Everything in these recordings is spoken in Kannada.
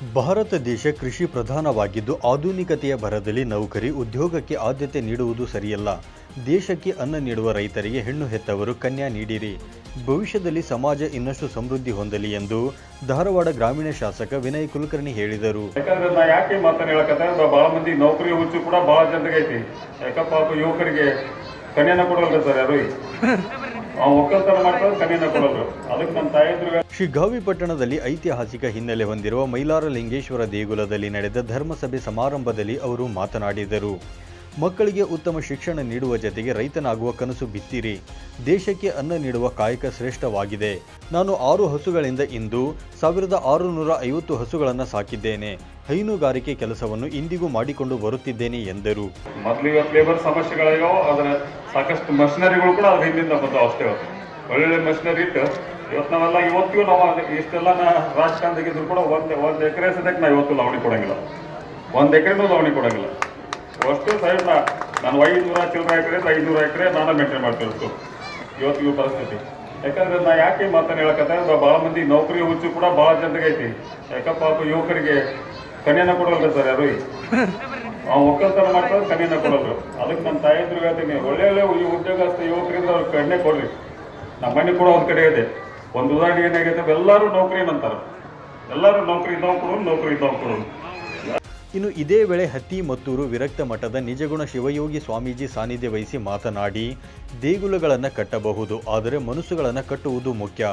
ಭಾರತ ದೇಶ ಕೃಷಿ ಪ್ರಧಾನವಾಗಿದ್ದು ಆಧುನಿಕತೆಯ ಭರದಲ್ಲಿ ನೌಕರಿ ಉದ್ಯೋಗಕ್ಕೆ ಆದ್ಯತೆ ನೀಡುವುದು ಸರಿಯಲ್ಲ. ದೇಶಕ್ಕೆ ಅನ್ನ ನೀಡುವ ರೈತರಿಗೆ ಹೆಣ್ಣು ಹೆತ್ತವರು ಕನ್ಯಾ ನೀಡಿರಿ. ಭವಿಷ್ಯದಲ್ಲಿ ಸಮಾಜ ಇನ್ನಷ್ಟು ಸಮೃದ್ಧಿ ಹೊಂದಲಿ ಎಂದು ಧಾರವಾಡ ಗ್ರಾಮೀಣ ಶಾಸಕ ವಿನಯ್ ಕುಲಕರ್ಣಿ ಹೇಳಿದರು. ಯಾಕಂದ್ರೆ ನಾ ಯಾಕೆ ಮಾತನ್ನ ಮಂದಿ ನೌಕರಿ ಹುಚ್ಚು ಕೂಡ ಬಹಳ ಜನರಿಗೆ ಐತಿ. ಯಾಕಪ್ಪ, ಪಾಪ ಯುವಕರಿಗೆ ಕನ್ಯಾನ ಸರ್ ಯಾರು? ಒಕ್ಕಲ್ತನ ಶಿಗ್ಗಾವಿ ಪಟ್ಟಣದಲ್ಲಿ ಐತಿಹಾಸಿಕ ಹಿನ್ನೆಲೆ ಹೊಂದಿರುವ ಮೈಲಾರ ಲಿಂಗೇಶ್ವರ ದೇಗುಲದಲ್ಲಿ ನಡೆದ ಧರ್ಮಸಭೆ ಸಮಾರಂಭದಲ್ಲಿ ಅವರು ಮಾತನಾಡಿದರು. ಮಕ್ಕಳಿಗೆ ಉತ್ತಮ ಶಿಕ್ಷಣ ನೀಡುವ ಜತೆಗೆ ರೈತನಾಗುವ ಕನಸು ಬಿತ್ತಿರಿ. ದೇಶಕ್ಕೆ ಅನ್ನ ನೀಡುವ ಕಾಯಕ ಶ್ರೇಷ್ಠವಾಗಿದೆ. ನಾನು ಆರು ಹಸುಗಳಿಂದ ಇಂದು ಸಾವಿರದ ಆರುನೂರ ಐವತ್ತು ಹಸುಗಳನ್ನು ಸಾಕಿದ್ದೇನೆ. ಹೈನುಗಾರಿಕೆ ಕೆಲಸವನ್ನು ಇಂದಿಗೂ ಮಾಡಿಕೊಂಡು ಬರುತ್ತಿದ್ದೇನೆ ಎಂದರು. ಲೇಬರ್ ಸಮಸ್ಯೆಗಳಿಗಾವ ಅದರ ಸಾಕಷ್ಟು ಮಷಿನರಿಗಳು ಕೂಡ ಅದ್ರ ಹಿಂದಿಂದ ಅಷ್ಟೇ ಒಳ್ಳೆ ಮಷಿನರಿ ಇಟ್ಟು ಇವತ್ತು ನಾವೆಲ್ಲ ಇವತ್ತಿಗೂ ನಾವು ಇಷ್ಟೆಲ್ಲ ರಾಜಕಾರಣದಾಗಿದ್ರು ಕೂಡ ಒಂದು ಒಂದು ಎಕರೆ ಸದ್ಯಕ್ಕೆ ನಾವು ಇವತ್ತು ಲಾವಣಿ ಕೊಡಂಗಿಲ್ಲ. ಒಂದು ಎಕರೆನೂ ಲಾವಣಿ ಕೊಡಂಗಿಲ್ಲ. ಅಷ್ಟು ಸೈಡ್ ನಾನು ಐದುನೂರ ಚಿಲ್ಲರ ಎಕರೆ ಐದುನೂರ ಎಕರೆ ನಾನು ಮೇಂಟೈನ್ ಮಾಡ್ತಿರ್ತು ಇವತ್ತಿಗೂ ಪರಿಸ್ಥಿತಿ. ಯಾಕಂದ್ರೆ ನಾ ಯಾಕೆ ಮಾತನ್ನು ಹೇಳಕತ್ತ ಬಹಳ ಮಂದಿ ನೌಕರಿ ಹುಚ್ಚು ಕೂಡ ಬಹಳ ಜನರಿಗೆ ಐತಿ. ಯಾಕಪ್ಪ ಪಾಪ ಯುವಕರಿಗೆ ಕನ್ಯಾನ ಕೊಡಲ್ರಿ ಸರ್ ಯಾರು? ಅವ್ನು ಒಕ್ಕಲ್ತನ ಮಾಡ್ತಾರೆ ಕನ್ಯಾನ ಕೊಡಲ್ರು. ಅದಕ್ಕೆ ನಮ್ಮ ತಾಯಿದ್ರು ಹೇಳ್ತೀನಿ, ಒಳ್ಳೆ ಒಳ್ಳೆ ಉದ್ಯೋಗಸ್ಥ ಯುವಕರಿಂದ ಅವ್ರ ಕಣ್ಣೆ ಕೊಡ್ರಿ. ನಮ್ಮ ಮನೆ ಕೂಡ ಒಂದು ಕಡೆ ಇದೆ. ಒಂದು ಉದಾಹರಣೆ ಏನಾಗೈತೆ ಎಲ್ಲರೂ ನೌಕರಿ ಅಂತಾರೆ ಎಲ್ಲರೂ ನೌಕರಿ ಇದ್ದವ್ ಕೊಡೋನು ನೌಕರಿ ಇದ್ದವ್ ಕೊಡು ಇನ್ನು ಇದೇ ವೇಳೆ ಹತ್ತಿ ಮತ್ತೂರು ವಿರಕ್ತ ಮಠದ ನಿಜಗುಣ ಶಿವಯೋಗಿ ಸ್ವಾಮೀಜಿ ಸಾನ್ನಿಧ್ಯ ವಹಿಸಿ ಮಾತನಾಡಿ, ದೇಗುಲಗಳನ್ನು ಕಟ್ಟಬಹುದು, ಆದರೆ ಮನಸ್ಸುಗಳನ್ನು ಕಟ್ಟುವುದು ಮುಖ್ಯ.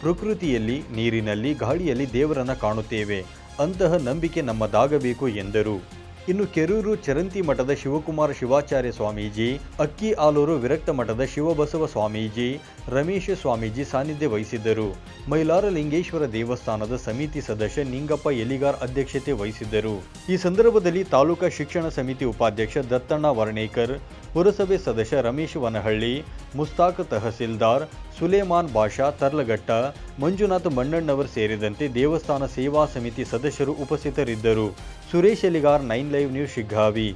ಪ್ರಕೃತಿಯಲ್ಲಿ, ನೀರಿನಲ್ಲಿ, ಗಾಳಿಯಲ್ಲಿ ದೇವರನ್ನು ಕಾಣುತ್ತೇವೆ. ಅಂತಹ ನಂಬಿಕೆ ನಮ್ಮದಾಗಬೇಕು ಎಂದರು. ಇನ್ನು ಕೆರೂರು ಚರಂತಿ ಮಠದ ಶಿವಕುಮಾರ ಶಿವಾಚಾರ್ಯ ಸ್ವಾಮೀಜಿ, ಅಕ್ಕಿ ಆಲೂರು ವಿರಕ್ತ ಮಠದ ಶಿವಬಸವ ಸ್ವಾಮೀಜಿ, ರಮೇಶ ಸ್ವಾಮೀಜಿ ಸಾನ್ನಿಧ್ಯ ವಹಿಸಿದ್ದರು. ಮೈಲಾರ ಲಿಂಗೇಶ್ವರ ದೇವಸ್ಥಾನದ ಸಮಿತಿ ಸದಸ್ಯ ನಿಂಗಪ್ಪ ಎಲಿಗಾರ್ ಅಧ್ಯಕ್ಷತೆ ವಹಿಸಿದ್ದರು. ಈ ಸಂದರ್ಭದಲ್ಲಿ ತಾಲೂಕಾ ಶಿಕ್ಷಣ ಸಮಿತಿ ಉಪಾಧ್ಯಕ್ಷ ದತ್ತಣ್ಣ ವರ್ಣೇಕರ್ ಪುರಸಭೆ ಸದಸ್ಯ ರಮೇಶ್ ವನಹಳ್ಳಿ, ಮುಸ್ತಾಕ್ ತಹಸೀಲ್ದಾರ್ ಸುಲೇಮಾನ್ ಬಾಷಾ ತರ್ಲಘಟ್ಟ, ಮಂಜುನಾಥ್ ಮಣ್ಣಣ್ಣವರ್ ಸೇರಿದಂತೆ ದೇವಸ್ಥಾನ ಸೇವಾ ಸಮಿತಿ ಸದಸ್ಯರು ಉಪಸ್ಥಿತರಿದ್ದರು. Suresh Eligar, nine live news, Shiggavi.